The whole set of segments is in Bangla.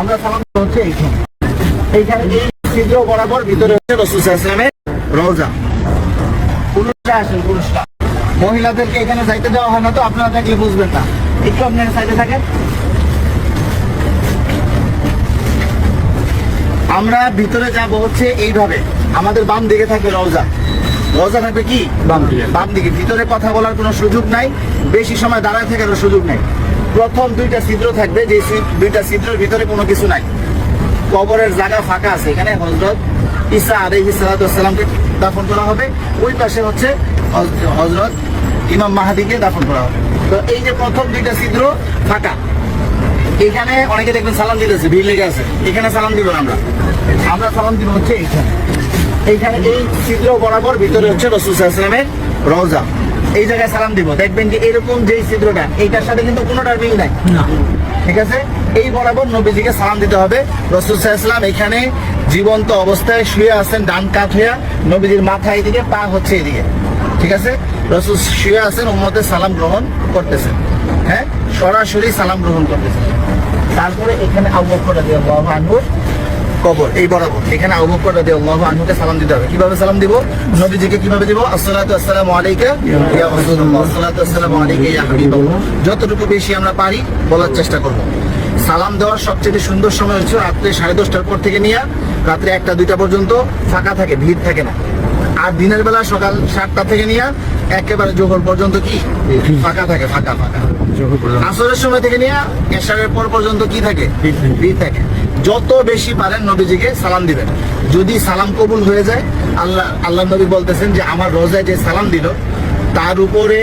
আমরা সালাম হচ্ছে এইখানে। এইখানে এই বরাবর ভিতরে হচ্ছে রসুল ইসলামের রোজা পুরুষরা আসেন পুরুষরা। মহিলাদেরকে এখানে যাইতে দেওয়া হয় না তো, আপনারা বুঝবেন না। একটু আপনারা সাইডে থাকেন। আমরা ভিতরে যাব হচ্ছে এইভাবে। আমাদের বাম দিকে থাকবে রওজা। রওজা থাকবে কি? বাম দিকে। বাম দিকে। ভিতরে কথা বলার কোনো সুযোগ নাই। বেশি সময় দাঁড়ায় থাকারও সুযোগ নাই। প্রথম দুইটা ছিদ্র থাকবে, যে দুইটা ছিদ্রের ভিতরে কোনো কিছু নাই। কবরের জায়গা ফাঁকা আছে এখানে হজরত ঈসা আলাইহিস সালামকে দাফন করা হবে। ওই পাশে হচ্ছে হজরত ইমাম মাহাদিকে দাফন করা হবে। তো এই যে প্রথম দুইটা ছিদ্র ফাঁকা, এখানে অনেকে দেখবেন সালাম দিতেছে, ভিড় লেগে আছে। এখানে সালাম দিব আমরা। আমরা সালাম দিব হচ্ছে এইখানে। এইখানে এই ছিদ্র বরাবর ভিতরে হচ্ছে রসুল সাল্লামের রওজা। এই জায়গায় সালাম দিব। দেখবেন যে এরকম যে ছিদ্রটা এইটার সাথে কিন্তু কোনোটার মিল নাই। ঠিক আছে? এই বরাবর নবীজিকে সালাম দিতে হবে। রসুল সাল্লাম এখানে জীবন্ত অবস্থায় শুয়ে আছেন ডান কাত হইয়া। নবীজির মাথা এদিকে পা হচ্ছে এদিকে ঠিক আছে? রসুল শুয়ে আছেন উম্মতের সালাম গ্রহণ করতেছেন। হ্যাঁ? সরাসরি সালাম গ্রহণ করতেছেন। তারপরে এখানে আবহাওয়া দিয়ে আনহুর কবর এই বরাবর। এখানে আবহাওয়া দিয়ে আল্লাহ আনহুকে সালাম দিতে হবে। কীভাবে সালাম দিব? নবীজিকে কীভাবে দিব? আসসালাতু আসসালামু আলাইকা ইয়া রাসূলুল্লাহ। আসসালাতু আসসালামু আলাইকা ইয়া হাবিবাল্লাহ। যতটুকু বেশি আমরা পারি বলার চেষ্টা করব। সালাম দেওয়ার সবচেয়ে সুন্দর সময় হচ্ছে রাত্রে সাড়ে দশটার পর থেকে নিয়ে। রাত্রে একটা দুইটা পর্যন্ত ফাঁকা থাকে ভিড় থাকে না। আর দিনের বেলা সকাল সাতটা থেকে নিয়ে একেবারে জোহর পর্যন্ত কি? ফাঁকা থাকে ফাঁকা ফাঁকা। আসরের সময় থেকে নিয়ে এশারের পর পর্যন্ত কি থাকে। ভিড় থাকে। যত বেশি পারেন নবীজিকে সালাম দিবেন। যদি সালাম কবুল হয়ে যায়, আল্লাহ আল্লাহ নবী বলতেছেন যে, আমার রোজায় যে সালাম দিল, তার উপরে,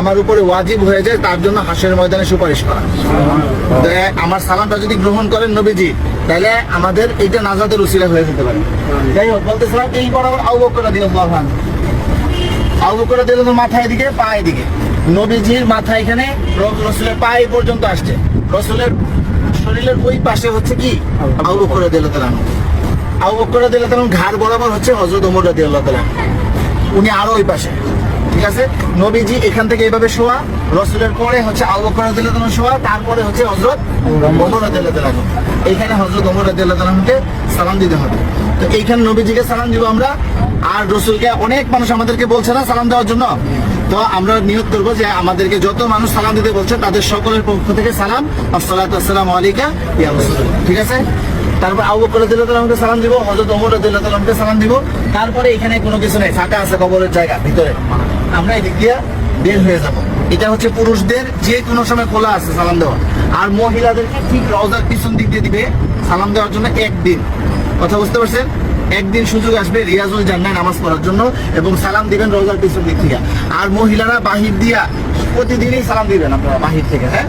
আমার উপরে ওয়াজিব হয়ে যায়, তার জন্য হাসের ময়দানে সুপারিশ করা। আমার সালামটা যদি গ্রহণ করেন নবীজি, তাহলে আমাদের এইটা নাজাদের উসিলা হয়ে যেতে পারে। যাই হোক, বলতেছিলাম, এই বরাবর আউবকরা দিল আহ্বান আউবকরা দিল মাথা এদিকে পা এদিকে। নবীজির মাথা এখানে রসুলের পা এই পর্যন্ত আসছে। রসুলের শরীরের ওই পাশে হচ্ছে কি? আউবকরা দিল তালান আউবকরা দিল তালান ঘাড় বরাবর হচ্ছে হজরত ওমর রাদি আল্লাহ তালান উনি আরও ওই পাশে। ঠিক আছে? নবীজি এখান থেকে এইভাবে শোয়া, রসুলের পরে হচ্ছে আবু বকর রাদিয়াল্লাহু তাআলা শোয়া, তারপরে হচ্ছে হযরত ওমর রাদিয়াল্লাহু তাআলা এইখানে হযরত ওমর রাদিয়াল্লাহু তাআলাকে সালাম দিতে হবে। তো এইখানে নবীজিকে সালাম দিব আমরা। আর রসুলকে অনেক মানুষ আমাদেরকে বলছে না সালাম দেওয়ার জন্য? তো আমরা নিয়োগ করব যে আমাদেরকে যত মানুষ সালাম দিতে বলছে, তাদের সকলের পক্ষ থেকে সালাম। আসসালামু আলাইকা ইয়া ঠিক আছে? তারপর আবু বকর রাদিয়াল্লাহু সালাম দিব, হযরত ওমর রাদিয়াল্লাহু সালাম দিব। তারপরে এখানে কোনো কিছু নেই, ফাঁকা আছে কবরের জায়গা, ভিতরে। আমরা এদিক দিয়ে বের হয়ে যাব। এটা হচ্ছে পুরুষদের যে কোনো সময় খোলা আছে সালাম দেওয়া। আর মহিলাদেরকে ঠিক রওজার পিছন দিক দিয়ে দিবে সালাম দেওয়ার জন্য একদিন। কথা বুঝতে পারছেন? একদিন সুযোগ আসবে রিয়াজুল জান্নায় নামাজ পড়ার জন্য এবং সালাম দিবেন রোজার পিছন দিক থেকে। আর মহিলারা বাহির দিয়া প্রতিদিনই সালাম দিবেন আপনারা বাহির থেকে হ্যাঁ?